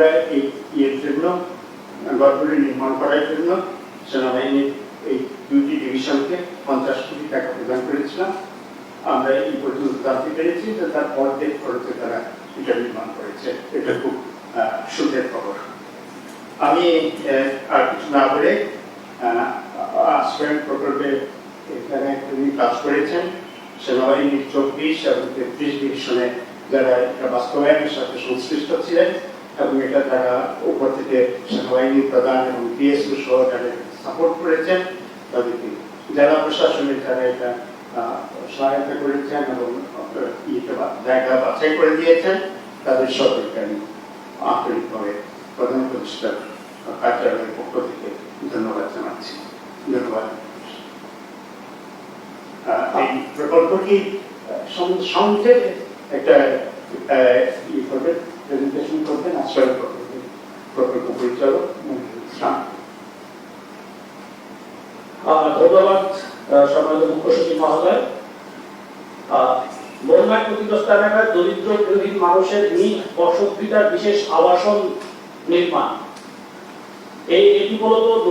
আমরা এই ইয়ের জন্য গড়গুলি নির্মাণ করার জন্য সেনাবাহিনীর এই দুইটি ডিভিশনকে পঞ্চাশ কোটি টাকা প্রদান করেছিলাম। আমরা এই পর্যন্ত জানতে পেরেছি যে তার অর্ধেক খরচে তারা এটা নির্মাণ করেছে। এটা খুব সুখের খবর। আমি আর কিছু না বলে আহ, আশ্রয়ণ প্রকল্পে এখানে তিনি কাজ করেছেন। সেনাবাহিনীর চব্বিশ এবং তেত্রিশ ডিভিশনে যারা এটা বাস্তবায়নের সাথে সংশ্লিষ্ট ছিলেন এবং এটা তারা উপর থেকে সেনাবাহিনী প্রধান এবং পিএসইউ সহ যারা সাপোর্ট করেছেন। তাদেরকে জেলা প্রশাসনের যারা এটা সহায়তা করেছেন এবং জায়গা বাছাই করে দিয়েছেন তাদের আমি আন্তরিকভাবে প্রধান প্রতিষ্ঠার কার্যালয়ের পক্ষ থেকে ধন্যবাদ জানাচ্ছি। ধন্যবাদ। এই প্রকল্পটি সংক্ষেপে একটা আহ, ইয়ে করবেন। প্রেজেন্টেশন করবেন আশ্রয় প্রকল্প পরিচালক? ধন্যবাদ সম্মানিত মুখ্য সচিব মহোদয়। বন্যায় ক্ষতিগ্রস্ত এলাকায় দরিদ্র গৃহহীন মানুষের নিজ বসতভিটার বিশেষ আবাসন নির্মাণ। এই এটি মূলত দু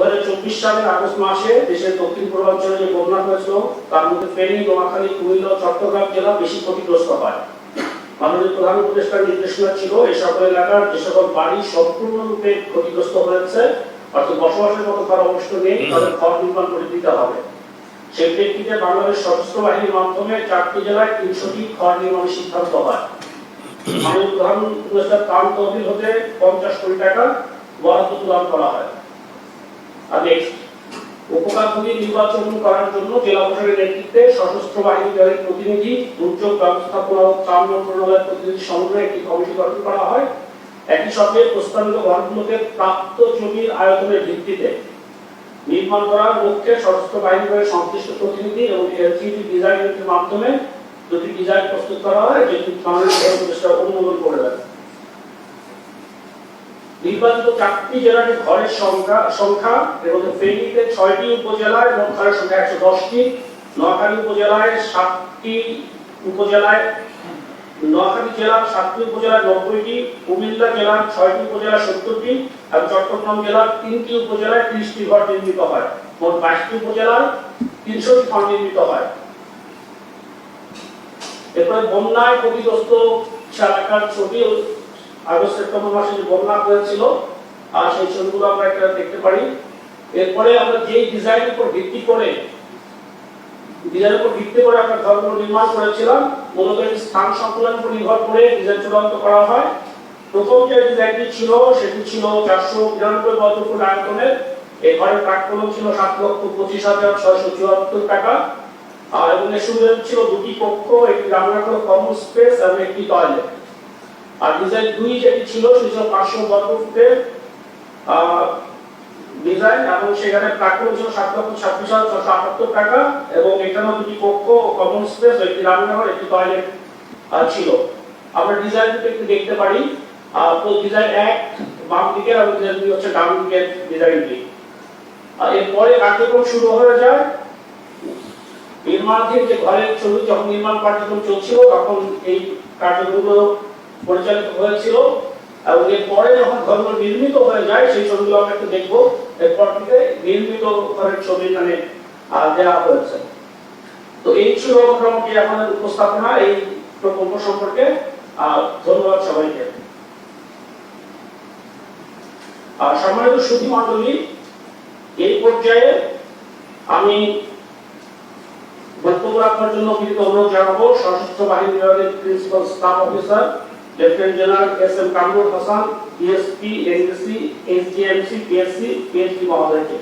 সালের আগস্ট মাসে দেশের দক্ষিণ পূর্বাঞ্চলে যে বন্যা হয়েছিল তার মধ্যে ফেনী নোয়াখালী কুমিল্লা চট্টগ্রাম জেলা বেশি ক্ষতিগ্রস্ত হয়। মাননীয় প্রধান উপদেষ্টার নির্দেশনা ছিল এই সকল এলাকার যে সকল বাড়ি সম্পূর্ণরূপে ক্ষতিগ্রস্ত হয়েছে অর্থাৎ বসবাসের মতো কারও অবস্থা নেই তাদের ঘর নির্মাণ করে দিতে হবে। সেই প্রেক্ষিতে বাংলাদেশ সশস্ত্র বাহিনীর মাধ্যমে চারটি জেলায় তিনশোটি ঘর নির্মাণের সিদ্ধান্ত হয়। মাননীয় প্রধান উপদেষ্টার ত্রাণ তহবিল হতে পঞ্চাশ কোটি টাকা বরাদ্দ প্রদান করা হয়। আর নেক্সট উপকারভোগী নির্বাচন করার জন্য জেলা প্রশাসনের নেতৃত্বে সশস্ত্র বাহিনী বিভাগের প্রতিনিধি, দুর্যোগ ব্যবস্থাপনা ও ত্রাণ মন্ত্রণালয়ের প্রতিনিধি সমন্বয়ে একটি কমিটি গঠন করা হয়। একই সঙ্গে প্রস্তাবিত ঘরগুলোকে প্রাপ্ত জমির আয়তনের ভিত্তিতে নির্মাণ করার লক্ষ্যে সশস্ত্র বাহিনী বিভাগের সংশ্লিষ্ট প্রতিনিধি এবং এলসিডি ডিজাইনের মাধ্যমে দুটি ডিজাইন প্রস্তুত করা হয়, যেটি অনুমোদন করে দেন নির্বাচিত চারটি জেলার ঘরের সংখ্যা সংখ্যা, এর ফেনীতে ছয়টি উপজেলায় মোট ঘরের সংখ্যা একশো দশটি। নোয়াখালী উপজেলায় সাতটি উপজেলায়, নোয়াখালী জেলার সাতটি উপজেলায় নব্বইটি, কুমিল্লা জেলার ছয়টি উপজেলায় সত্তরটি এবং চট্টগ্রাম জেলার তিনটি উপজেলায় ত্রিশটি ঘর নির্মিত হয়। মোট বাইশটি উপজেলায় তিনশোটি ঘর নির্মিত হয়। এরপরে বন্যায় ক্ষতিগ্রস্ত এলাকার ছবি আগস্ট সেপ্টেম্বর মাসে হয়েছিল, আর আমরা একটা দেখতে পারি। এরপরে আমরা যে ডিজাইনের উপর ভিত্তি করে ডিজাইনের উপর ভিত্তি করে স্থান সংকুলনের উপর নির্ভর করে ডিজাইন করা হয়। প্রথম যে ডিজাইনটি ছিল, সেটি ছিল চারশো বিরানব্বই বর্গফুট আয়তনের এই ঘরের ছিল সাত লক্ষ পঁচিশ হাজার ছয়শো চুয়াত্তর টাকা। আর এবং এর সুবিধা ছিল দুটি কক্ষ, একটি রান্নাঘর কমন স্পেস এবং একটি টয়লেট আর ডিজাইন দুই যেটি ছিল ছিল পাঁচশো বর্গ ফুটের ডিজাইন এবং সেখানে প্রাক্কলন ছিল সাত লক্ষ ছাব্বিশ হাজার ছশো আটাত্তর টাকা এবং এখানেও দুটি কক্ষ কমন স্পেস একটি রান্নাঘর, একটি টয়লেট ছিল। আমরা ডিজাইন দুটো একটু দেখতে পারি। ডিজাইন এক বাম দিকে এবং ডিজাইন দুই হচ্ছে ডান দিকের ডিজাইনটি এরপরে কার্যক্রম শুরু হয়ে যায়। নির্মাণাধীন যে ঘরের ছবি, যখন নির্মাণ কার্যক্রম চলছিল, তখন এই কার্যক্রমগুলো পরিচালিত হয়েছিল এবং এরপরে যখন ঘরগুলো নির্মিত হয়ে যায়, সেই ছবিগুলো আমরা একটু দেখব। এরপর থেকে নির্মিত ঘরের ছবি এখানে দেওয়া হয়েছে। তো এই ছিল মোটামুটি আমাদের উপস্থাপনা, এই প্রকল্প সম্পর্কে। ধন্যবাদ সবাইকে। আর সম্মানিত সুধী মন্ডলী এই পর্যায়ে আমি বক্তব্য রাখার জন্য বিনীত অনুরোধ জানাব। সশস্ত্র বাহিনী বিভাগের principal staff officer lieutenant general S M Kamrul Hasan DSP NDC SDMC PSC PhD মহোদয়কে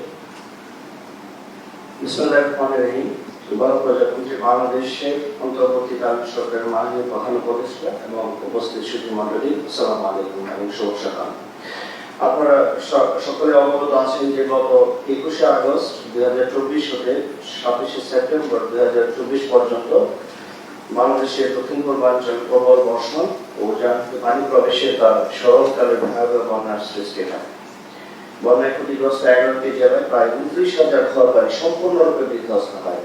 বিসমুল্লাহির রহমানির রহিম ভারত প্রজাতন্ত্রী বাংলাদেশের অন্তর্বর্তীকালীন সরকারের মাননীয় প্রধান উপদেষ্টা এবং উপস্থিত সুধী মন্ডলী আসসালামু আলাইকুম এবং শুভ সকাল। আপনারা সকলে অবগত আছেন যে গত একুশে আগস্ট দুই হাজার চব্বিশ হতে ছাব্বিশে সেপ্টেম্বর দুই হাজার চব্বিশ পর্যন্ত বাংলাদেশের দক্ষিণ পূর্বাঞ্চল প্রবল বর্ষণ ও পানি প্রবেশের তার শরৎকালে ভয়াবহ বন্যার সৃষ্টি হয়। বন্যায় ক্ষতিগ্রস্ত এগারোটি জেলায় প্রায় উনত্রিশ হাজার ঘর বাড়ি সম্পূর্ণরূপে বিধ্বস্ত হয়।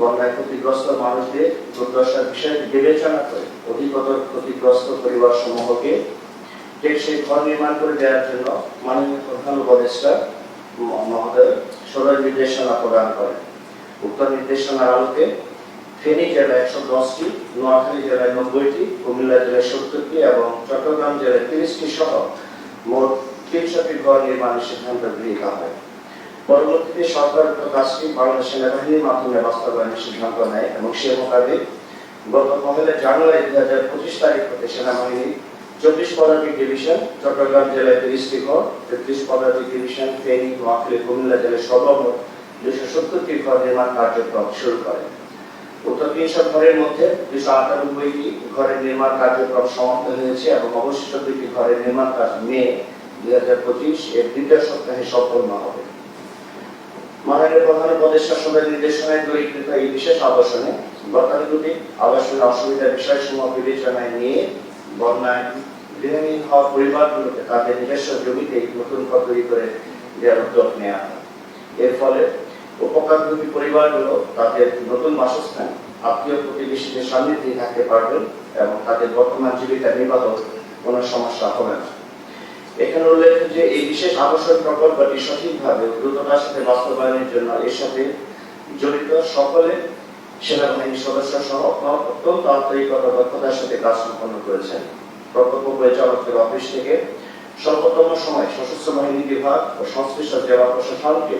বন্যায় ক্ষতিগ্রস্ত মানুষদের দুর্দশার বিষয় বিবেচনা করে অধিকতর ক্ষতিগ্রস্ত পরিবার সমূহকে টেকসই ঘর নির্মাণ করে দেওয়ার জন্য মাননীয় প্রধান উপদেষ্টা মহোদয় সদয় নির্দেশনা প্রদান করেন। উক্ত নির্দেশনার আলোকে ফেনী জেলায় একশো দশটি, নোয়াখালী জেলায় নব্বইটি, কুমিল্লা জেলায় সত্তরটি এবং চট্টগ্রাম জেলায় তিরিশটি সহ মোট তিনশোটি ঘর নির্মাণের সিদ্ধান্ত গৃহীত হয়। পরবর্তীতে সরকার কাজটি বাংলাদেশ সেনাবাহিনীর মাধ্যমে বাস্তবায়নের সিদ্ধান্ত নেয় এবং সে মোতাবেক গত পহেলা জানুয়ারি দুই হাজার পঁচিশ তারিখ হতে সেনাবাহিনী চব্বিশ পদাতিক ডিভিশন, চট্টগ্রাম জেলায় তিরিশটি ঘর, তেত্রিশ পদাতিক ডিভিশন, ফেনী, নোয়াখালী, কুমিল্লা জেলায় সর্বমোট দুশো সত্তরটি ঘর নির্মাণ কার্যক্রম শুরু করে। উক্ত তিনশো ঘরের মধ্যে দুশো অসুবিধার বিষয়সমূহ বিবেচনায় নিয়ে বন্যায় পরিবারগুলোকে তাদের নিজস্ব জমিতে নতুন ঘর তৈরি করে দেওয়ার উদ্যোগ নেওয়া হয়। এর ফলে উপকারভোগী পরিবারগুলো তাদের নতুন বাসস্থান, আত্মীয় প্রতিবেশীদের সান্নিধ্যে থাকতে পারবেন এবং তাদের বর্তমান জীবিকা নির্বাহ কোনো সমস্যা হবে না। এখানে উল্লেখ যে এই বিশেষ প্রকল্পটি সঠিকভাবে দ্রুততার সাথে বাস্তবায়নের জন্য এর সাথে জড়িত সকলে সেনাবাহিনীর সদস্য সহ অত্যন্ত আন্তরিকতা দক্ষতার সাথে কাজ সম্পন্ন করেছেন। প্রকল্প পরিচালকের অফিস থেকে সর্বোত্তম সময় সশস্ত্র বাহিনী বিভাগ ও সংশ্লিষ্ট জেলা প্রশাসনকে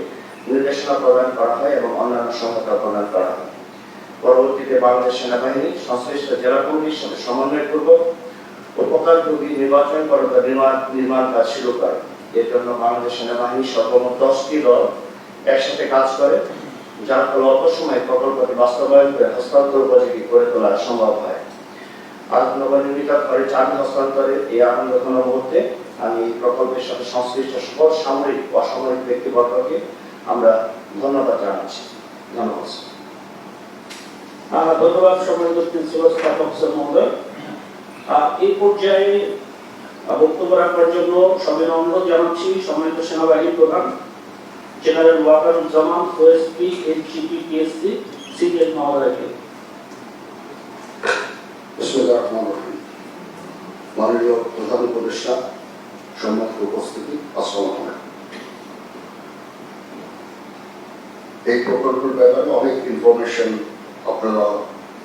নির্দেশনা প্রদান করা হয় এবং অন্যান্য সহায়তা প্রদান করা হয়। পরবর্তীতে বাংলাদেশ সেনাবাহিনী সংশ্লিষ্ট জেলা কমিটির সাথে সমন্বয়পূর্বক উপকারভোগী নির্বাচন করতা নির্মাণ নির্মাণ কাজ শুরু করে। এর জন্য বাংলাদেশ সেনাবাহিনী সর্বমোট দশটি দল একসাথে কাজ করে, যার ফলে অল্প সময়ে প্রকল্পটি বাস্তবায়ন করে হস্তান্তর উপযোগী করে তোলা সম্ভব হয়। আজ নবনির্মিত ঘরে চাবি হস্তান্তরের এই আনন্দঘন মুহূর্তে আমি প্রকল্পের সাথে সংশ্লিষ্ট সকল সামরিক, অসামরিক ব্যক্তিবর্গকে আমরা ধন্যবাদ জানাচ্ছি। ধন্যবাদ। ধন্যবাদ সম্মানিত প্রিন্সিপাল স্টাফ অফিসার মহোদয়। এই পর্যায়ে বক্তব্য রাখার জন্য সবিনয় অনুরোধ জানাচ্ছি সম্মানিত সেনাবাহিনী প্রধান general Wakeruzzaman OSP NCP PSC CDS মহোদয়কে। মাননীয় প্রধান উপদেষ্টা সম্মানিত উপস্থিতি আসসালামু আলাইকুম। এই প্রকল্পের ব্যাপারে অনেক ইনফরমেশন আপনারা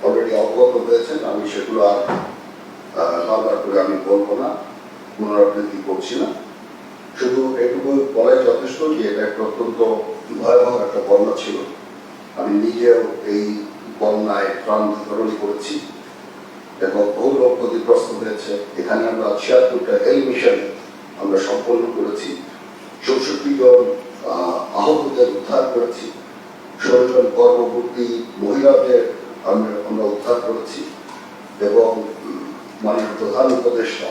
অলরেডি অবগত হয়েছেন। আমি সেগুলো আর বারবার করে আমি বলব না পুনরাবৃত্তি করছি না। শুধু এটুকু বলাই যথেষ্ট যে এটা একটা অত্যন্ত ভয়াবহ একটা বন্যা ছিল। আমি নিজেও এই বন্যায় প্রাণ বিতরণ করেছি। এবং বহু লোক ক্ষতিগ্রস্ত হয়েছে। এখানে আমরা ছিয়াত্তরটা হেল মিশন আমরা সম্পন্ন করেছি। চৌষট্টি জন আহ, আহতদের উদ্ধার করেছি। ষোলো গর্ভবতী মহিলাদের আমরা আমরা উদ্ধার করেছি এবং মাননীয় প্রধান উপদেষ্টা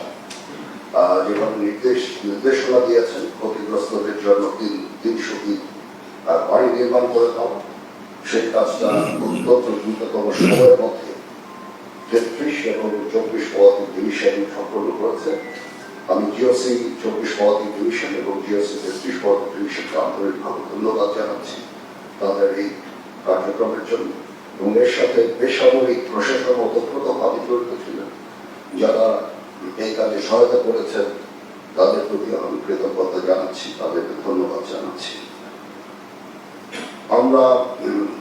যেভাবে নির্দেশ নির্দেশনা দিয়েছেন ক্ষতিগ্রস্তদের জন্য তিন তিনশোটি আহ, বাড়ি নির্মাণ করে দেওয়া সেই কাজটা অত্যন্ত দ্রুততম সময়ের মধ্যে তেত্রিশ এবং চব্বিশ পদাতিক ডিভিশন সম্পন্ন করেছে। আমি জিওসি চব্বিশ পদাতিক ডিভিশন এবং জিওসি তেত্রিশ পদাতিক ডিভিশনকে আন্তরিকভাবে ধন্যবাদ জানাচ্ছি। তাদের এই কার্যক্রমের জন্য। এবং এর সাথে বেসামরিক প্রশাসন ওতপ্রোতভাবে জড়িত ছিলেন যারা এই কাজে সহায়তা করেছেন, তাদের প্রতি আমি কৃতজ্ঞতা জানাচ্ছি, তাদেরকে ধন্যবাদ জানাচ্ছি। আমরা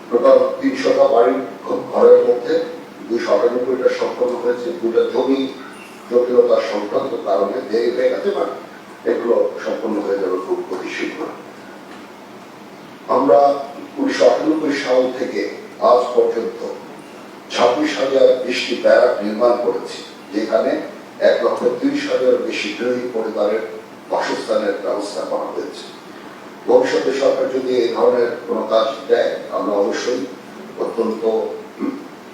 টোটাল তিনশোটা বাড়ির ঘরের মধ্যে দুইশো আটানব্বইটা সম্পন্ন হয়েছে। দুটা জমি জটিলতার সংক্রান্ত কারণে দেরি হয়ে গেছে বা এগুলো সম্পন্ন হয়ে যাবে খুব অতি শীঘ্র আমরা উনিশশো আটানব্বই সাল থেকে আজ পর্যন্ত ছাব্বিশ হাজার বিশটি ব্যারাক নির্মাণ করেছি, যেখানে এক লক্ষ তিরিশ হাজার বেশি গৃহী পরিবারের বাসস্থানের ব্যবস্থা করা হয়েছে। ভবিষ্যতে সরকার যদি এই ধরনের কোনো কাজ দেয়, আমরা অবশ্যই অত্যন্ত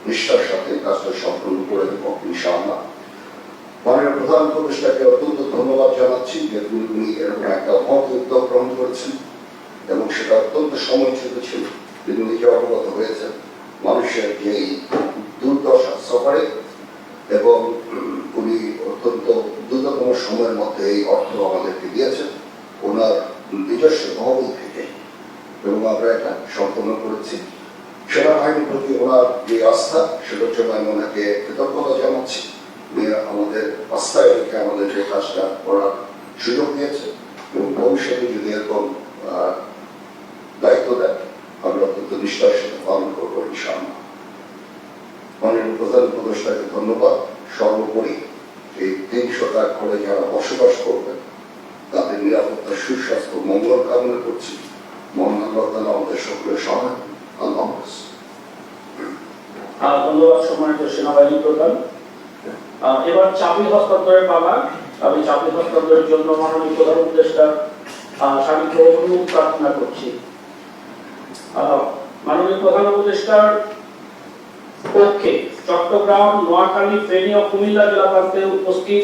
নিষ্ঠার সাথে কাজটা সম্পূর্ণ করে দেবো, ইনশাআল্লাহ। মাননীয় প্রধান উপদেষ্টাকে অত্যন্ত ধন্যবাদ জানাচ্ছি যে উনি এরকম একটা মত উদ্যোগ গ্রহণ করেছেন। এবং সেটা অত্যন্ত সময়চ্যুত ছিল। তিনি নিজে অবগত হয়েছেন মানুষের যে দুর্দশা সফরে এবং উনি অত্যন্ত দ্রুততম সময়ের মধ্যে এই অর্থ আমাদেরকে দিয়েছেন, ওনার নিজস্ব মহবল থেকে। এবং আমরা এটা সম্পন্ন করেছি। সেনাবাহিনীর প্রতি ওনার যে আস্থা, সেটার জন্য আমি ওনাকে কৃতজ্ঞতা জানাচ্ছি। আমাদের আস্থায় রেখে আমাদের যে কাজটা করার সুযোগ দিয়েছে এবং ভবিষ্যতে যদি এরকম আহ, দায়িত্ব দেন আমরা অত্যন্ত নিষ্ঠার সাথে পালন করব ইনশাআল্লাহ। মাননীয় প্রধান উপদেষ্টাকে ধন্যবাদ। সর্বোপরি এই তিনশোটা ঘরে যারা বসবাস করবেন তাদের নিরাপত্তা সুস্বাস্থ্য মঙ্গল কামনা করছি। মহান আল্লাহ তাআলা আমাদের সকলের সহায়। আল্লাহ। আহ, ধন্যবাদ সম্মানিত সেনাবাহিনী প্রধান। এবার চাকরি হস্তান্তরের পালা। আমি চাকরি হস্তান্তরের জন্য মাননীয় প্রধান উপদেষ্টা অনুরোধ প্রার্থনা করছি। মাননীয় প্রধান উপদেষ্টার পক্ষে চট্টগ্রাম, নোয়াখালী, ফেনী ও কুমিল্লা জেলা প্রান্তে উপস্থিত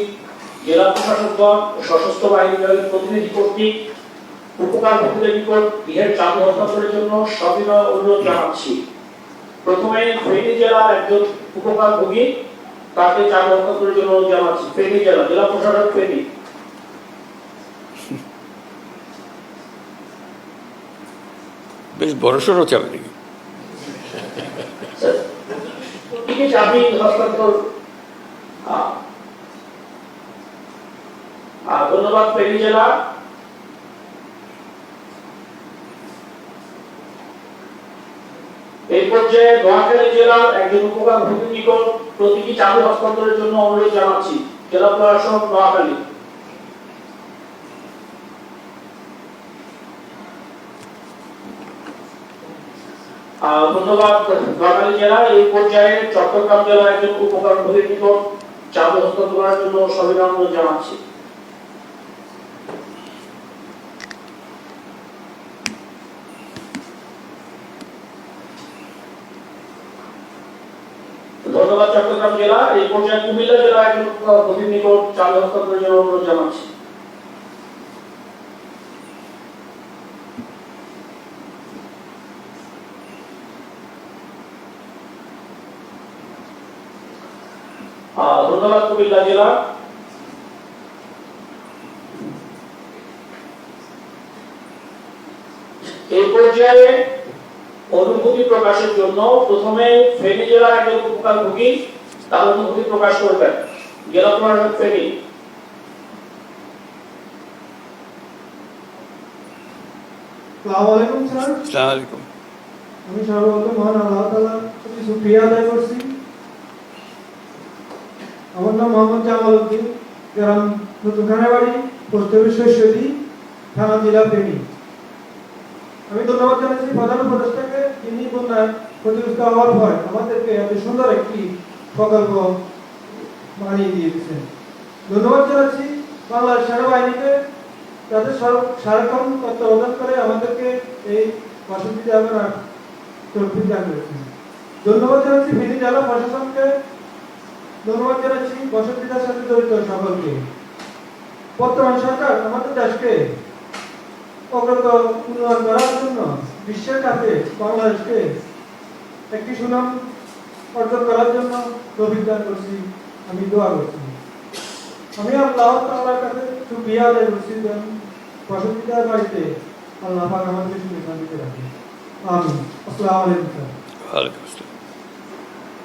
জেলা প্রশাসকগণ ও সশস্ত্র বাহিনী বিভাগের প্রতিনিধি কর্তৃক উপকার ভোগীদের নিকট গৃহের চাকরি হস্তান্তরের জন্য সবিনয় অনুরোধ জানাচ্ছি। প্রথমে ফেনী জেলার একজন উপকারভোগী তাকে চাকরি হস্তান্তরের জন্য অনুরোধ জানাচ্ছি। ফেনী জেলা জেলা প্রশাসক ফেনী। বেশ বড়সড় আহ, ধন্যবাদ জেলা। জেলার একজন উপকার ভূমির নিকট প্রতীকী চাবি হস্তান্তরের জন্য অনুরোধ জানাচ্ছি। জেলা প্রশাসক নোয়াখালী। ধন্যবাদ। নোয়াখালী জেলা এই পর্যায়ে চট্টগ্রাম একজন উপকার নিকট চাবি হস্তান্তর করার জন্য জানাচ্ছি। ধন্যবাদ চট্টগ্রাম জেলা। এই পর্যায়ে কুমিল্লা জেলা একজন নিকট চাবি হস্তান্তরের জন্য অনুরোধ জানাচ্ছি। ধন্যবাদ কুমিল্লা জেলা এই পর্যায়ে অনুভূতি প্রকাশের জন্য প্রথমে ফেনী জেলার একজন উপকারভোগী তার অনুভূতি প্রকাশ করবেন। জেলা প্রশাসক ফেনী। আমি সর্বপ্রথম মহান আল্লাহ প্রতি শুকরিয়া আদায় করছি। আমার মোহাম্মদ জামাল উদ্দিন, গ্রাম নতুন খানাবাড়ি পোস্ট অফিস শৈশবী থানা জেলা ফেনী। আমি ধন্যবাদ জানাচ্ছি প্রধান উপদেষ্টাকে তিনি বন্যায় ক্ষতিগ্রস্ত হওয়ার পর আমাদেরকে এত সুন্দর একটি প্রকল্প বানিয়ে দিয়েছেন। ধন্যবাদ জানাচ্ছি বাংলার সেনাবাহিনীকে যাদের সারাক্ষণ তত্ত্বাবধান করে আমাদেরকে এই বাসন্তী যাবেন তরফিক দান করেছেন। ধন্যবাদ জানাচ্ছি ফেনী জেলা প্রশাসনকে ধন্যবাদ জানাচ্ছি বসন্তীদার সাথে জড়িত সকলকে। বর্তমান সরকার আমাদের দেশকে অগ্রত উন্নয়ন করার জন্য বিশ্বের কাছে বাংলাদেশকে একটি সুনাম অর্জন করার জন্য দান করছি। আমি দোয়া করছি। আমি আল্লাহ তাআলার কাছে শুকরিয়া আদায় করছি যে বসন্তীদার বাড়িতে আল্লাহ পাক আমাদের সুখে শান্তিতে রাখে আমিন। আসসালামু আলাইকুম স্যার।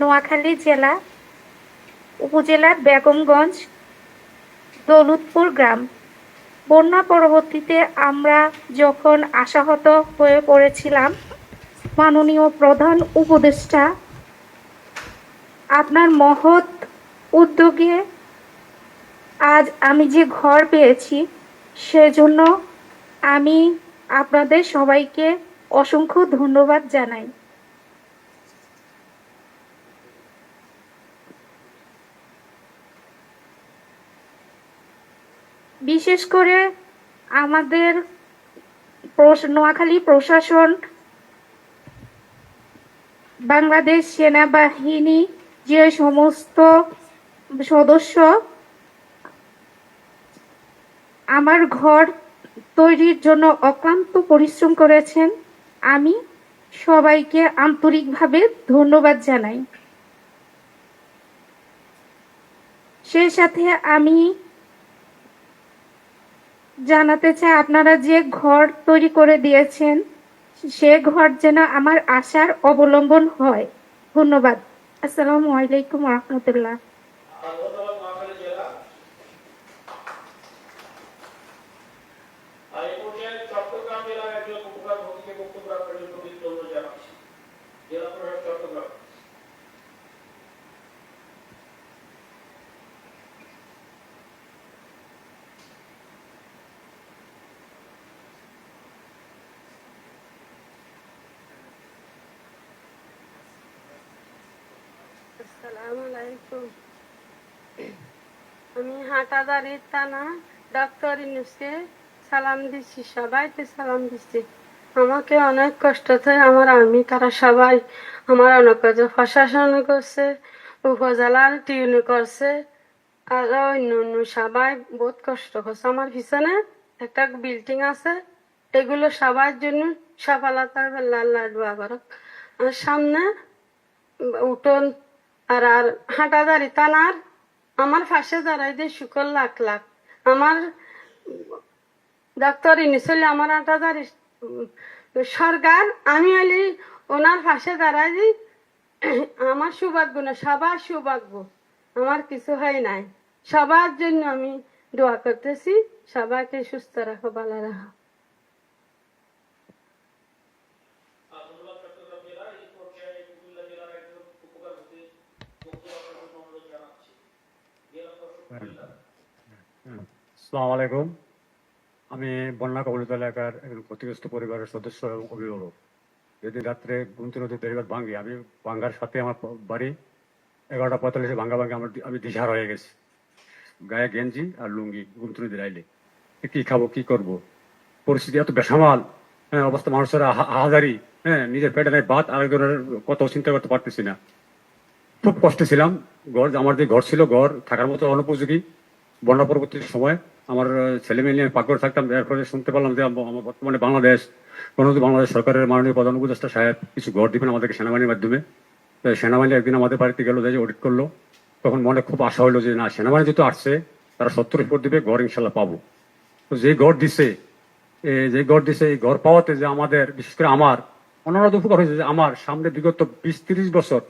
নোয়াখালী জেলা উপজেলার বেগমগঞ্জ দৌলতপুর গ্রাম। বন্যা পরবর্তীতে আমরা যখন আশাহত হয়ে পড়েছিলাম, মাননীয় প্রধান উপদেষ্টা আপনার মহৎ উদ্যোগে আজ আমি যে ঘর পেয়েছি, সেজন্য আমি আপনাদের সবাইকে অসংখ্য ধন্যবাদ জানাই। বিশেষ করে আমাদের নোয়াখালী প্রশাসন, বাংলাদেশ সেনাবাহিনী যে সমস্ত সদস্য, আমার ঘর তৈরির জন্য অক্লান্ত পরিশ্রম করেছেন। আমি সবাইকে আন্তরিকভাবে ধন্যবাদ জানাই। সেই সাথে আমি জানাতে চাই, আপনারা যে ঘর তৈরি করে দিয়েছেন, সে ঘর যেন আমার আশার অবলম্বন হয়। ধন্যবাদ। আসসালামু আলাইকুম রহমতুল্লাহ ধন্যবাদ নোয়াখালী জেলা আর এই পর্যায়ে চট্টগ্রাম জেলার একজন উপকার ভক্তিকে বক্তব্য রাখার জন্য বিনীত অনুরোধ জানাচ্ছি জেলা প্রশাসক চট্টগ্রাম আসসালামু আলাইকুম আমি হাটাদারির থানা ডক্টর ইনুসকে সালাম দিচ্ছি, সবাইকে সালাম দিচ্ছি। আমাকে অনেক কষ্ট হয় আমার আমি তারা সবাই আমার অনেক কাজ প্রশাসন করছে, উপজেলার টিউনি করছে, আর অন্য অন্য সবাই বহুত কষ্ট করছে। আমার পিছনে একটা বিল্ডিং আছে, এগুলো সবার জন্য সফলতা দোয়া করো আর সামনে উঠোন আর আর হাঁটাদারি তানার আমার পাশে দাঁড়াই দিয়ে শুকর লাখ লাখ। আমার ডাক্তার ইনিশালি আমার হাঁটাদারি সরকার, আমি হলি ওনার পাশে দাঁড়াই দিই আমার সৌভাগ্য না, সবার সৌভাগ্য। আমার কিছু হয় নাই। সবার জন্য আমি দোয়া করতেছি। সবাইকে সুস্থ রাখো, ভালো রাখো আর ধন্যবাদ চট্টগ্রাম জেলা এই পর্যায়ে কুমিল্লা জেলার একজন উপকার ভক্তি বক্তব্য রাখার জন্য অনুরোধ জানাচ্ছি জেলা প্রশাসক কুমিল্লা আসসালামু আলাইকুম। আমি বন্যা কবলিত এলাকার একজন ক্ষতিগ্রস্ত পরিবারের সদস্য এবং অভিভাবক। যেদিন রাত্রে গুমতি নদীর বেড়িবাদ ভাঙ্গি আমি ভাঙ্গার সাথে আমার বাড়ি এগারোটা পঁয়তাল্লিশে ভাঙ্গা ভাঙ্গা আমার আমি দিশার হয়ে গেছি। গায়ে গেঞ্জি আর লুঙ্গি গুমতি নদীর আইলে। কি খাব, কি করব? পরিস্থিতি এত বেসামাল। হ্যাঁ অবস্থা মানুষের আহা- আহাজারি। হ্যাঁ নিজের পেটে নেই বাদ আরেকজনের কত চিন্তা করতে পারতেছি না। খুব কষ্টে ছিলাম। ঘর আমার যে ঘর ছিল, ঘর থাকার মতো অনুপযোগী। বন্যা পরবর্তী সময় আমার ছেলে মেয়ে নিয়ে পাকড় থাকতাম এরপরে শুনতে পারলাম যে আমার বর্তমানে বাংলাদেশ, গণতন্ত্র বাংলাদেশ সরকারের মাননীয় প্রধান উপদেষ্টা সাহেব কিছু ঘর দিবেন আমাদেরকে সেনাবাহিনীর মাধ্যমে। সেনাবাহিনী একদিন আমাদের বাড়িতে গেল যে অডিট করল। তখন মনে খুব আশা হলো যে না, সেনাবাহিনী যেহেতু আসছে, তারা সত্তর রিপোর্ট দিবে, ঘর ইনশাল্লাহ পাবো। তো যে ঘর দিছে যে ঘর দিছে, এই ঘর পাওয়াতে যে আমাদের, বিশেষ করে আমার অন্যান্য উপকার হয়েছে যে আমার সামনে বিগত বিশ তিরিশ বছর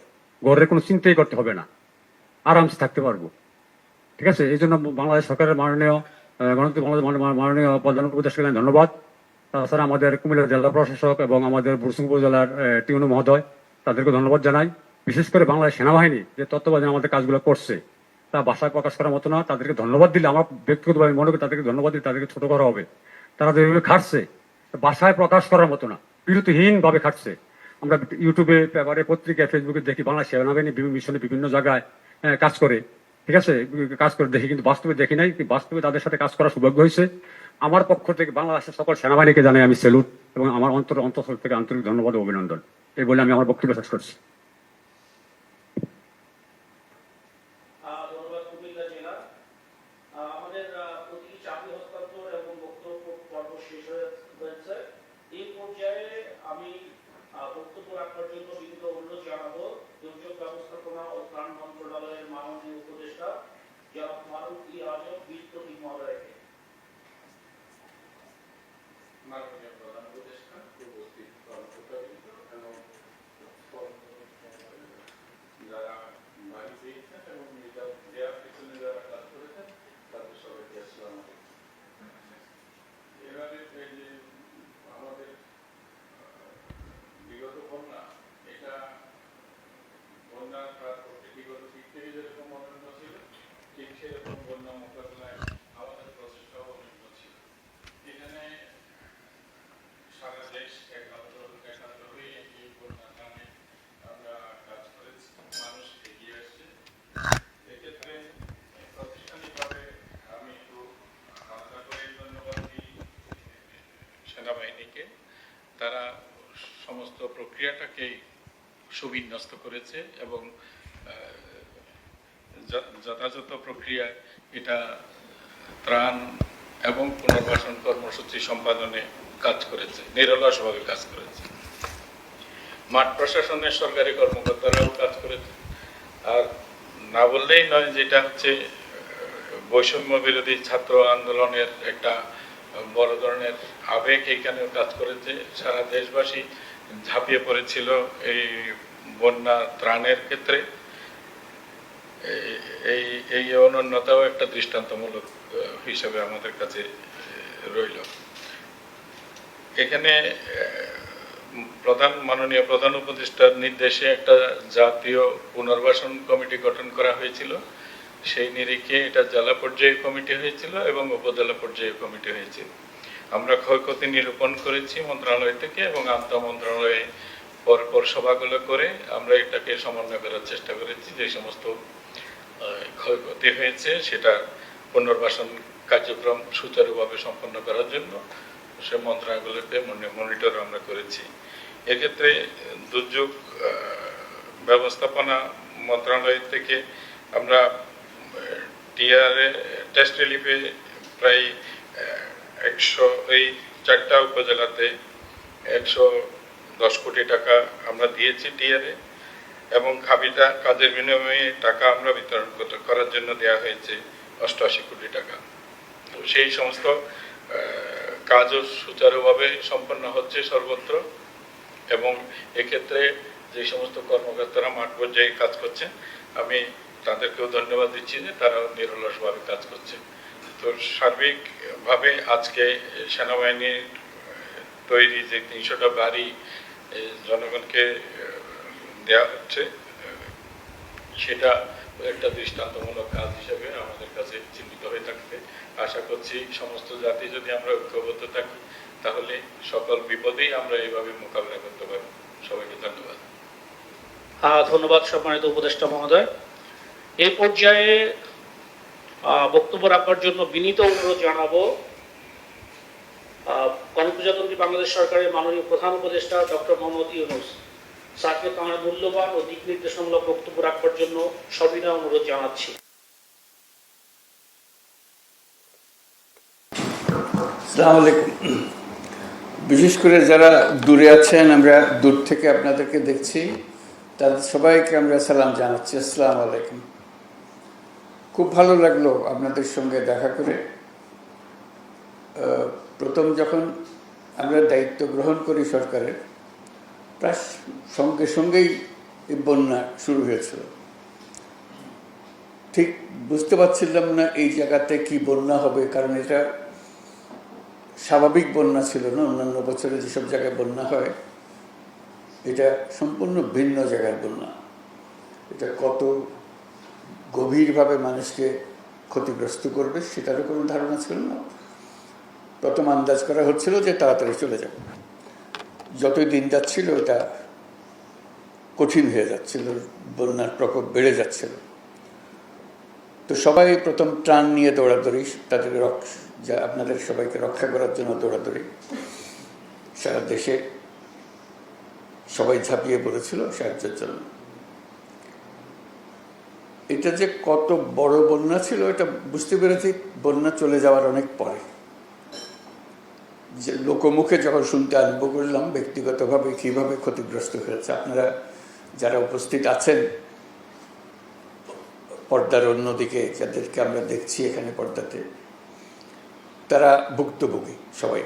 ঘরের কোনো চিন্তাই করতে হবে না। আরামসে থাকতে পারব। ঠিক আছে? এই জন্য বাংলাদেশ সরকারের মাননীয় গণতন্ত্র বাংলাদেশ মাননীয়- প্রধান উপদেষ্টাকে ধন্যবাদ। তাছাড়া আমাদের কুমিল্লা জেলা প্রশাসক এবং আমাদের বুরসুং উপজেলার আহ, টিউনু মহোদয় তাদেরকে ধন্যবাদ জানাই। বিশেষ করে বাংলাদেশ সেনাবাহিনী যে তত্ত্বাবধানে আমাদের কাজগুলো করছে তা ভাষায় প্রকাশ করার মতো না। তাদেরকে ধন্যবাদ দিলে আমার ব্যক্তিগতভাবে মনে করি তাদেরকে ধন্যবাদ দিলে তাদেরকে ছোট করা হবে। তারা যেভাবে খাটছে ভাষায় প্রকাশ করার মতো না বিরতিহীন ভাবে খাটছে। আমরা ইউটিউবে পেপারে পত্রিকায় ফেসবুকে দেখি বাংলা সেনাবাহিনী বিভিন্ন মিশনে বিভিন্ন জায়গায় কাজ করে। ঠিক আছে, কাজ করে দেখি, কিন্তু বাস্তবে দেখি নাই বাস্তবে তাদের সাথে কাজ করার সৌভাগ্য হয়েছে। আমার পক্ষ থেকে বাংলাদেশের সকল সেনাবাহিনীকে জানাই আমি সেলুট এবং আমার অন্তর অন্তঃস্থল থেকে আন্তরিক ধন্যবাদ ও অভিনন্দন। এই বলে আমি আমার বক্তব্য শেষ করছি আহ, ধন্যবাদ কুমিল্লা জেলা আহ, আমাদের আহ, প্রতিটি চাকরি হস্তান্তর এবং বক্তব্য পর্ব শেষ হয়ে- হয়েছে এই পর্যায়ে আমি আহ, বক্তব্য রাখার জন্য বিনীত অনুরোধ জানাব দুর্যোগ ব্যবস্থাপনা ও ত্রাণ মন্ত্রণালয়ের মাননীয় উপদেষ্টা জনাব মারুফ ই আজম বীর প্রতীক মহোদয়কে মাননীয় প্রধান উপদেষ্টা উপস্থিত কর্মকর্তাবৃন্দ এবং যারা বাড়ি পেয়েছেন এবং নিজের দেওয়ার পিছনে যারা কাজ করেছেন তাদের সবাইকে আসসালাম এবারে এই যে আমাদের আহ, বিগত বন্যা এটা বন্যা খারাপ প্রকৃতিগত দিক থেকে যেরকম অনন্য ছিল ঠিক সেরকম বন্যা মোকাবিলায় আমাদের প্রচেষ্টাও অনন্য ছিল এখানে সারা দেশ একাত্র একাত্র হয়ে এই বন্যার নামে আমরা কাজ করেছি মানুষ এগিয়ে আসছে এক্ষেত্রে প্রাতিষ্ঠানিকভাবে আমি একটু আলাদা করে ধন্যবাদ দিই সেনাবাহিনীকে তারা সমস্ত সুবিন্যস্ত করেছে এবং যথাযথ প্রক্রিয়ায় এটা, ত্রাণ এবং পুনর্বাসন কর্মসূচি সম্পাদনে কাজ করেছে, নিরলসভাবে কাজ করেছে। মাঠ প্রশাসনের সরকারি কর্মকর্তারাও কাজ করেছে। আর না বললেই নয় যেটা হচ্ছে বৈষম্য বিরোধী ছাত্র আন্দোলনের একটা বড় ধরনের আবেগ এইখানেও কাজ করেছে। সারা দেশবাসী ঝাঁপিয়ে পড়েছিল এই বন্যা ত্রাণের ক্ষেত্রে, এই- এই অনন্যতাও একটা দৃষ্টান্তমূলক হিসাবে আমাদের কাছে রইল। এখানে প্রধান মাননীয় প্রধান উপদেষ্টার নির্দেশে একটা জাতীয় পুনর্বাসন কমিটি গঠন করা হয়েছিল। সেই নিরিখে এটা জেলা পর্যায়ে কমিটি হয়েছিল এবং উপজেলা পর্যায়ে কমিটি হয়েছিল আমরা ক্ষয়ক্ষতি নিরূপণ করেছি মন্ত্রণালয় থেকে এবং আন্তঃ মন্ত্রণালয়ে পরপর সভাগুলো করে আমরা এটাকে সমন্বয় করার চেষ্টা করেছি। যে সমস্ত ক্ষয়ক্ষতি হয়েছে, সেটা পুনর্বাসন কার্যক্রম সুচারুভাবে সম্পন্ন করার জন্য সে মন্ত্রণালয়গুলোকে মনিটর আমরা করেছি। এক্ষেত্রে দুর্যোগ ব্যবস্থাপনা মন্ত্রণালয় থেকে আমরা টিআরএ টেস্ট রিলিফে প্রায় একশো, এই চারটা উপজেলাতে একশো দশ কোটি টাকা আমরা দিয়েছি টিআরএ এবং খাবিটা কাজের বিনিময়ে টাকা আমরা বিতরণ করার জন্য দেওয়া হয়েছে অষ্টআশি কোটি টাকা। সেই সমস্ত কাজও সুচারুভাবে সম্পন্ন হচ্ছে সর্বত্র, এবং এক্ষেত্রে যে সমস্ত কর্মকর্তারা মাঠ পর্যায়ে কাজ করছেন, আমি তাদেরকেও ধন্যবাদ দিচ্ছি যে তারাও নিরলসভাবে কাজ করছে। তো সার্বিকভাবে আজকে সেনাবাহিনীর তৈরি যে তিনশোটা বাড়ি জনগণকে দেওয়া হচ্ছে সেটা একটা দৃষ্টান্তমূলক কাজ হিসেবে আমাদের কাছে চিহ্নিত হয়ে থাকবে আশা করছি সমস্ত জাতি যদি আমরা ঐক্যবদ্ধ থাকি, তাহলে সকল বিপদেই আমরা এইভাবে মোকাবিলা করতে পারি। সবাইকে ধন্যবাদ। ধন্যবাদ সম্মানিত উপদেষ্টা মহোদয়। এই পর্যায়ে বক্তব্য রাখবার জন্য বিনীত অনুরোধ জানাব গণপ্রজাতন্ত্রী বাংলাদেশ সরকারের মাননীয় প্রধান উপদেষ্টা ডক্টর মোহাম্মদ ইউনুস। স্যারকে তাঁর মূল্যবান ও দিক নির্দেশনামূলক বক্তব্য রাখবার জন্য সবিনয় অনুরোধ জানাচ্ছি। আলাইকুম। বিশেষ করে যারা দূরে আছেন, আমরা দূর থেকে আপনাদেরকে দেখছি, তাদের সবাইকে আমরা সালাম জানাচ্ছি। আসসালামু আলাইকুম। খুব ভালো লাগল আপনাদের সঙ্গে দেখা করে। প্রথম যখন আমরা দায়িত্ব গ্রহণ করি সরকারের, প্রায় সঙ্গে সঙ্গেই এই বন্যা শুরু হয়েছিল। ঠিক বুঝতে পারছিলাম না এই জায়গাতে কি বন্যা হবে, কারণ এটা স্বাভাবিক বন্যা ছিল না, অন্যান্য বছরে যেসব জায়গায় বন্যা হয়, এটা সম্পূর্ণ ভিন্ন জায়গার বন্যা। এটা কত গভীরভাবে মানুষকে ক্ষতিগ্রস্ত করবে সেটারও কোনো ধারণা ছিল না। প্রথম আন্দাজ করা হচ্ছিল যে তাড়াতাড়ি চলে যাবে। যতই দিন যাচ্ছিল, এটা কঠিন হয়ে যাচ্ছিল, বন্যার প্রকোপ বেড়ে যাচ্ছিল। তো সবাই প্রথম ত্রাণ নিয়ে দৌড়াদৌড়ি, তাদের যা আপনাদের সবাইকে রক্ষা করার জন্য দৌড়াদৌড়ি। সারা দেশে সবাই ঝাঁপিয়ে পড়েছিল সাহায্যের জন্য। এটা যে কত বড় বন্যা ছিল, এটা বুঝতে পেরেছি, বন্যা চলে যাওয়ার অনেক পরে। যে লোকমুখে যখন শুনতে আরম্ভ করলাম, ব্যক্তিগতভাবে কীভাবে ক্ষতিগ্রস্ত হয়েছে, আপনারা যারা উপস্থিত আছেন, পর্দার অন্যদিকে যাদেরকে আমরা দেখছি এখানে পর্দাতে, তারা ভুক্তভোগী সবাই।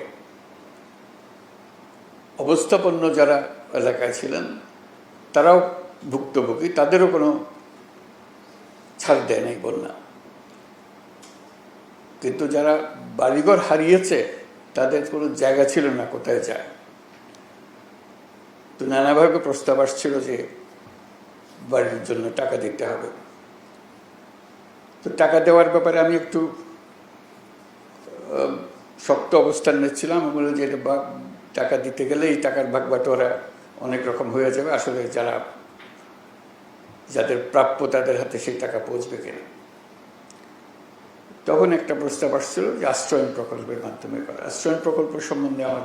অবস্থাপন্ন যারা এলাকায় ছিলেন, তারাও ভুক্তভোগী, তাদেরও কোনো ছাড় দেয় নাই বন্যা। কিন্তু যারা বাড়িঘর হারিয়েছে তাদের কোনো জায়গা ছিল না, কোথায় যায়? তো নানাভাবে প্রস্তাব আসছিল যে বাড়ির জন্য টাকা দিতে হবে। তো টাকা দেওয়ার ব্যাপারে আমি একটু শক্ত অবস্থান নিচ্ছিলাম। বললাম যে এটা টাকা দিতে গেলে এই টাকার ভাগ বাটোয়ারা অনেক রকম হয়ে যাবে। আসলে যারা, যাদের প্রাপ্য তাদের হাতে সেই টাকা পৌঁছবে কিনা। তখন একটা প্রস্তাব আসছিল যে আশ্রয়ণ প্রকল্পের মাধ্যমে করা। আশ্রয়ণ প্রকল্প সম্বন্ধে আমার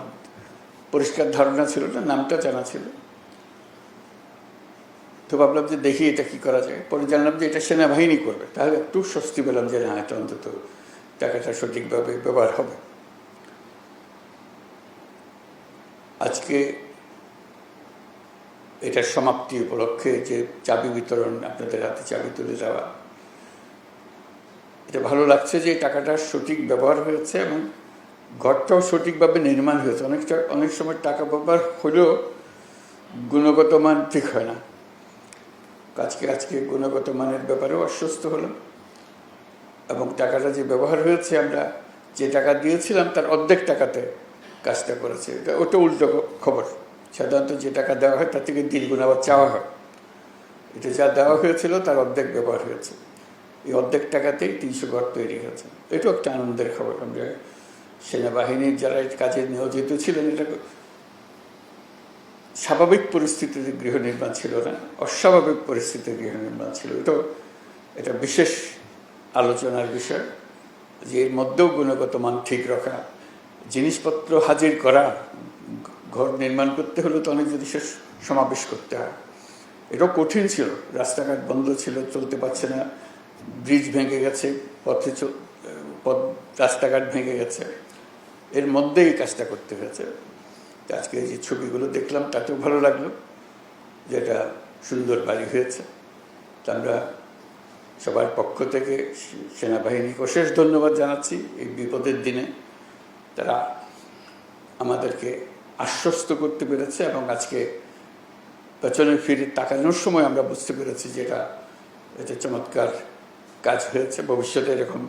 পরিষ্কার ধারণা ছিল না, নামটা জানা ছিল। তো ভাবলাম যে দেখি এটা কি করা যায়। পরে জানলাম যে এটা সেনাবাহিনী করবে। তাহলে একটু স্বস্তি পেলাম যে না, এটা অন্তত টাকাটা সঠিকভাবে ব্যবহার হবে। আজকে এটার সমাপ্তি উপলক্ষে যে চাবি বিতরণ আপনাদের হাতে চাবি তুলে দেওয়া এটা ভালো লাগছে যে টাকাটার সঠিক ব্যবহার হয়েছে এবং ঘরটাও সঠিকভাবে নির্মাণ হয়েছে। অনেকটা অনেক সময় টাকা ব্যবহার হলেও গুণগত মান ঠিক হয় না। আজকে আজকে গুণগত মানের ব্যাপারেও আশ্বস্ত হলাম এবং টাকাটা যে ব্যবহার হয়েছে, আমরা যে টাকা দিয়েছিলাম তার অর্ধেক টাকাতে কাজটা করেছে। এটা ওটা উল্টো খবর। সাধারণত যে টাকা দেওয়া হয় তার থেকে দ্বিগুণ আবার চাওয়া হয়। এটা যা দেওয়া হয়েছিল তার অর্ধেক ব্যবহার হয়েছে। এই অর্ধেক টাকাতেই তিনশো ঘর তৈরি হয়েছে। এটাও একটা আনন্দের খবর। আমরা সেনাবাহিনীর যারা কাজে নিয়োজিত ছিলেন, এটা স্বাভাবিক পরিস্থিতিতে গৃহ নির্মাণ ছিল না, অস্বাভাবিক পরিস্থিতিতে গৃহ নির্মাণ ছিল। এটাও এটা বিশেষ আলোচনার বিষয় যে এর মধ্যেও গুণগত মান ঠিক রাখা, জিনিসপত্র হাজির করা, ঘর নির্মাণ করতে হলে তো অনেক জিনিসের সমাবেশ করতে হয়। এটাও কঠিন ছিল, রাস্তাঘাট বন্ধ ছিল, চলতে পারছে না। ব্রিজ ভেঙে গেছে, পথে পথ রাস্তাঘাট ভেঙে গেছে। এর মধ্যেই কাজটা করতে হয়েছে। আজকে যে ছবিগুলো দেখলাম, তাতেও ভালো লাগল যেটা সুন্দর বাড়ি হয়েছে। আমরা সবার পক্ষ থেকে সেনাবাহিনীকে অশেষ ধন্যবাদ জানাচ্ছি এই বিপদের দিনে। তারা আমাদেরকে আশ্বস্ত করতে পেরেছে এবং আজকে পেছনে ফিরে তাকানোর সময় আমরা বুঝতে পেরেছি যে এটা এটা চমৎকার কাজ হয়েছে, ভবিষ্যতে এরকম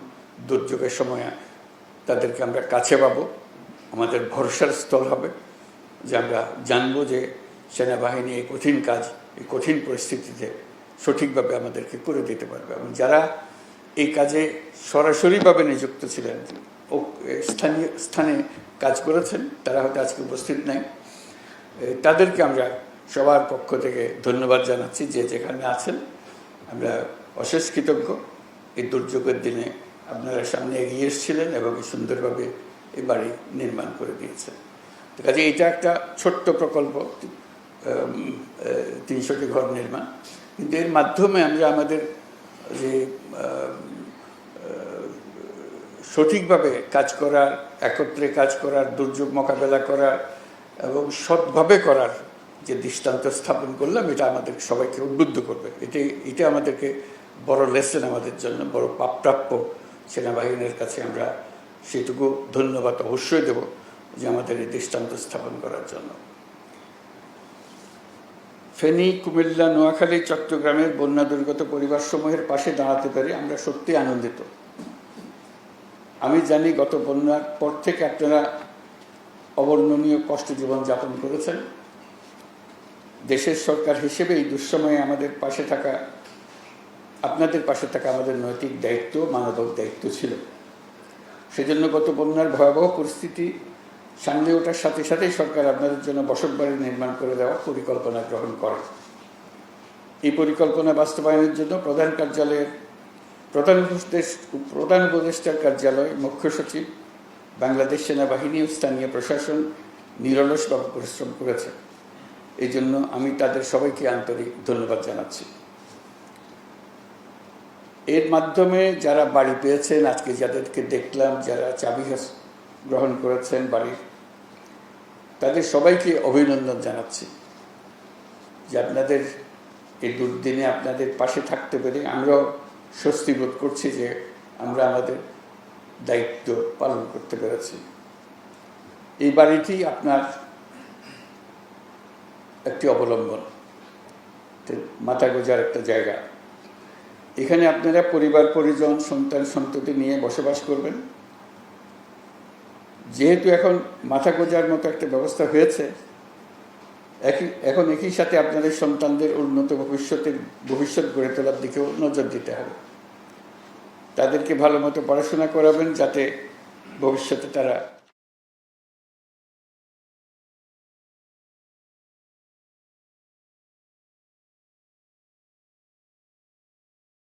দুর্যোগের সময় তাদেরকে আমরা কাছে পাবো। আমাদের ভরসার স্থল হবে যে আমরা জানব যে সেনাবাহিনী এই কঠিন কাজ, এই কঠিন পরিস্থিতিতে সঠিকভাবে আমাদেরকে করে দিতে পারবে। এবং যারা এই কাজে সরাসরিভাবে নিযুক্ত ছিলেন ও স্থানীয় স্থানে কাজ করেছেন, তারা হয়তো আজকে উপস্থিত নাই। তাদেরকে আমরা সবার পক্ষ থেকে ধন্যবাদ জানাচ্ছি যে যেখানে আছেন। আমরা অশেষ কৃতজ্ঞ। এই দুর্যোগের দিনে আপনারা সামনে এগিয়ে এসেছিলেন এবং সুন্দরভাবে এই বাড়ি নির্মাণ করে দিয়েছেন। কাজে এটা একটা ছোট্ট প্রকল্প তিনশোটি ঘর নির্মাণ। কিন্তু এর মাধ্যমে আমরা আমাদের যে সঠিকভাবে কাজ করার, একত্রে কাজ করার, দুর্যোগ মোকাবেলা করার এবং সৎভাবে করার যে দৃষ্টান্ত স্থাপন করলাম, এটা আমাদের সবাইকে উদ্বুদ্ধ করবে। এটাই, এটা আমাদেরকে বড় লেসেন আমাদের জন্য, বড় প্রাপ্য সেনাবাহিনীর কাছে আমরা সেটুকু ধন্যবাদ অবশ্যই দেব যে আমাদের এই দৃষ্টান্ত স্থাপন করার জন্য। ফেনী, কুমিল্লা, নোয়াখালী, চট্টগ্রামের বন্যা দুর্গত পরিবারসমূহের পাশে দাঁড়াতে পারি আমরা সত্যি আনন্দিত। আমি জানি গত বন্যার পর থেকে আপনারা অবর্ণনীয় কষ্ট জীবন যাপন করেছেন। দেশের সরকার হিসেবে এই দুঃসময়ে আমাদের পাশে থাকা আপনাদের পাশে থাকা আমাদের নৈতিক দায়িত্ব, মানবিক দায়িত্ব ছিল। সেজন্য গত বন্যার ভয়াবহ পরিস্থিতি সামনে ওঠার সাথে সাথেই সরকার আপনাদের জন্য বসতবাড়ি নির্মাণ করে দেওয়ার পরিকল্পনা গ্রহণ করে। এই পরিকল্পনা বাস্তবায়নের জন্য প্রধান কার্যালয়ের, প্রধান উপদেশ, প্রধান উপদেষ্টার কার্যালয় মুখ্য সচিব, বাংলাদেশ সেনাবাহিনী ও স্থানীয় প্রশাসন নিরলসভাবে পরিশ্রম করেছে। এই জন্য আমি তাদের সবাইকে আন্তরিক ধন্যবাদ জানাচ্ছি। এর মাধ্যমে যারা বাড়ি পেয়েছেন, আজকে যাদেরকে দেখলাম, যারা চাবি গ্রহণ করেছেন বাড়ির, তাদের সবাইকে অভিনন্দন জানাচ্ছি। যে আপনাদের এই দুর্দিনে আপনাদের পাশে থাকতে পেরে আমরাও স্বস্তি বোধ করছি যে আমরা আমাদের দায়িত্ব পালন করতে পেরেছি। এই বাড়িটি আপনার একটি অবলম্বন। মাথা গোজার একটা জায়গা। এখানে আপনারা পরিবার, পরিজন, সন্তান, সন্ততি নিয়ে বসবাস করবেন। যেহেতু এখন মাথা গোজার মতো একটা ব্যবস্থা হয়েছে, একই, এখন একই সাথে আপনাদের সন্তানদের উন্নত ভবিষ্যতের, ভবিষ্যৎ গড়ে তোলার দিকেও নজর দিতে হবে। তাদেরকে ভালো মতো পড়াশোনা করাবেন যাতে ভবিষ্যতে তারা